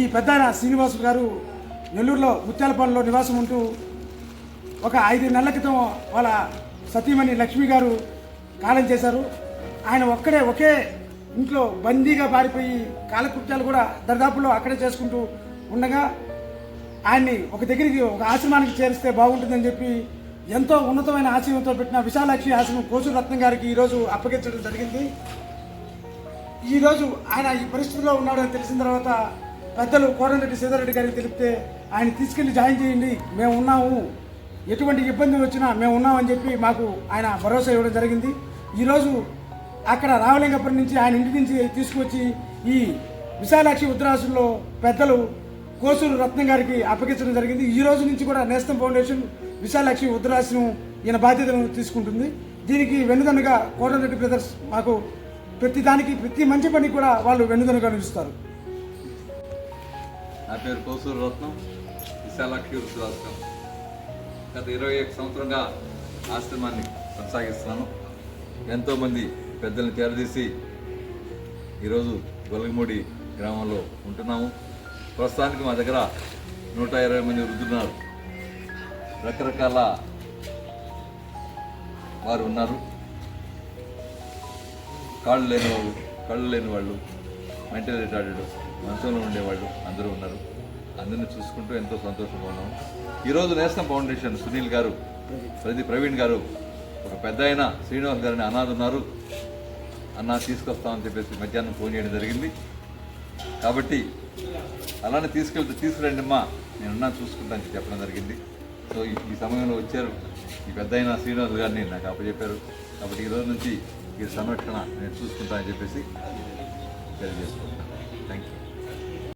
ఈ పెద్దాయన శ్రీనివాసు గారు నెల్లూరులో ముత్యాలపాలెంలో నివాసం ఉంటూ ఒక ఐదు నెలల క్రితం వాళ్ళ సతీమణి లక్ష్మి గారు కాలం చేశారు. ఆయన ఒక్కడే ఒకే ఇంట్లో బందీగా పారిపోయి కాలకృత్యాలు కూడా దరిదాపుల్లో అక్కడే చేసుకుంటూ ఉండగా ఆయన్ని ఒక దగ్గరికి ఒక ఆశ్రమానికి చేరిస్తే బాగుంటుందని చెప్పి ఎంతో ఉన్నతమైన ఆశయంతో పెట్టిన విశాలాక్షి ఆశ్రమం కోసూరు రత్నం గారికి ఈరోజు అప్పగించడం జరిగింది. ఈరోజు ఆయన ఈ పరిస్థితిలో ఉన్నాడని తెలిసిన తర్వాత పెద్దలు కోరంరెడ్డి సీతారెడ్డి గారికి తెలిపితే ఆయన తీసుకెళ్ళి జాయిన్ చేయండి మేము ఉన్నాము. ఎటువంటి ఇబ్బంది వచ్చినా మేము ఉన్నామని చెప్పి మాకు ఆయన భరోసా ఇవ్వడం జరిగింది. ఈరోజు అక్కడ రామలింగపురం నుంచి ఆయన ఇంటి నుంచి తీసుకొచ్చి ఈ విశాలాక్షి ఉద్రాసుల్లో పెద్దలు కోసూరు రత్నం గారికి అప్పగించడం జరిగింది. ఈ రోజు నుంచి కూడా నేస్తం ఫౌండేషన్ విశాలాక్షి ఉద్రాసును ఈయన బాధ్యతను తీసుకుంటుంది. దీనికి వెన్నుదన్నుగా కోటరెడ్డి బ్రదర్స్ మాకు ప్రతి దానికి ప్రతి మంచి పని కూడా వాళ్ళు వెన్నుదన్నుగా నిలుస్తారు. నా పేరు కోసూరు రత్నం విశాలాక్షి రాష్ట్రం గత ఇరవై ఒక సంవత్సరంగా ఆశ్రమాన్ని కొనసాగిస్తున్నాను. ఎంతోమంది పెద్దల్ని చేరదీసి ఈరోజు గొల్లగిమూడి గ్రామంలో ఉంటున్నాము. ప్రస్తుతానికి మా దగ్గర నూట ఇరవై మంది వృద్ధున్నారు రకరకాల వారు ఉన్నారు. కాళ్ళు లేని వాళ్ళు కళ్ళు లేని వాళ్ళు మెంటల్ రిటార్డెడ్ మనసులో ఉండేవాళ్ళు అందరూ ఉన్నారు. అందరిని చూసుకుంటూ ఎంతో సంతోషంగా ఉన్నాం. ఈరోజు నేషనల్ ఫౌండేషన్ సునీల్ గారు ప్రతి ప్రవీణ్ గారు ఒక పెద్ద అయిన శ్రీనివాస్ గారిని అనాథ ఉన్నారు. అన్న తీసుకొస్తామని చెప్పేసి మధ్యాహ్నం ఫోన్ చేయడం జరిగింది. కాబట్టి అలానే తీసుకెళ్తే తీసుకురండి అమ్మా నేనున్నా చూసుకుంటాను చెప్పడం జరిగింది. సో ఈ సమయంలో వచ్చారు. ఈ పెద్ద అయిన శ్రీనివాస్ గారిని నాకు అప్పచెప్పారు. కాబట్టి ఈ రోజు నుంచి ఈ సంరక్షణ నేను చూసుకుంటానని చెప్పేసి తెలియజేసుకుంటాను థ్యాంక్ యూ